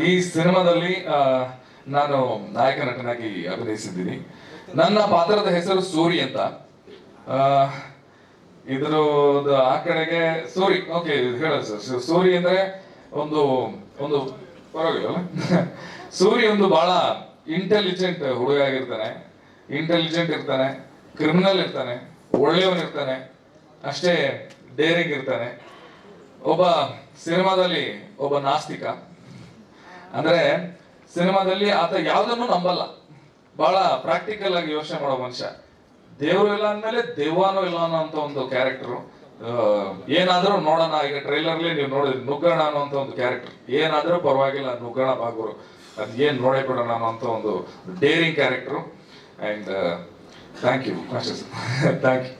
ಈ ಸಿನಿಮಾದಲ್ಲಿ ನಾನು ನಾಯಕ ನಟನಾಗಿ ಅಭಿನಯಿಸಿದ್ದೀನಿ. ನನ್ನ ಪಾತ್ರದ ಹೆಸರು ಸೂರಿ ಅಂತ. ಇದ್ರ ಆ ಕಡೆಗೆ ಸೂರಿ, ಓಕೆ ಹೇಳ ಸರ್. ಸೂರಿ ಅಂದ್ರೆ ಒಂದು ಒಂದು, ಪರವಾಗಿಲ್ಲ. ಸೂರಿ ಒಂದು ಬಹಳ ಇಂಟೆಲಿಜೆಂಟ್ ಹುಡುಗ ಆಗಿರ್ತಾನೆ. ಇಂಟೆಲಿಜೆಂಟ್ ಇರ್ತಾನೆ ಕ್ರಿಮಿನಲ್ ಇರ್ತಾನೆ ಒಳ್ಳೆಯವನಿರ್ತಾನೆ ಅಷ್ಟೇ ಡೇರಿಂಗ್ ಇರ್ತಾನೆ. ಒಬ್ಬ ಸಿನಿಮಾದಲ್ಲಿ ಒಬ್ಬ ನಾಸ್ತಿಕ. ಅಂದ್ರೆ ಸಿನಿಮಾದಲ್ಲಿ ಆತ ಯಾವ್ದನ್ನು ನಂಬಲ್ಲ. ಬಹಳ ಪ್ರಾಕ್ಟಿಕಲ್ ಆಗಿ ಯೋಚನೆ ಮಾಡೋ ಮನುಷ್ಯ. ದೇವರು ಇಲ್ಲ ಅಂದ್ಮೇಲೆ ದೇವಾನು ಇಲ್ಲ ಅನ್ನೋ ಅಂತ ಒಂದು ಕ್ಯಾರೆಕ್ಟರ್ ಏನಾದ್ರೂ ನೋಡೋಣ, ಈಗ ಟ್ರೈಲರ್ಲಿ ನೀವು ನೋಡಿದ್ರಿ ನುಗ್ಗಣ ಅನ್ನೋಂತ ಒಂದು ಕ್ಯಾರೆಕ್ಟರ್ ಏನಾದ್ರೂ ಪರವಾಗಿಲ್ಲ ನುಗ್ಗಣ ಬಾಗುರು. ಅದ್ ಏನ್ ನೋಡೇ ಬಿಡೋಣ ಅನ್ನೋಂತ ಒಂದು daring character and thank you thank you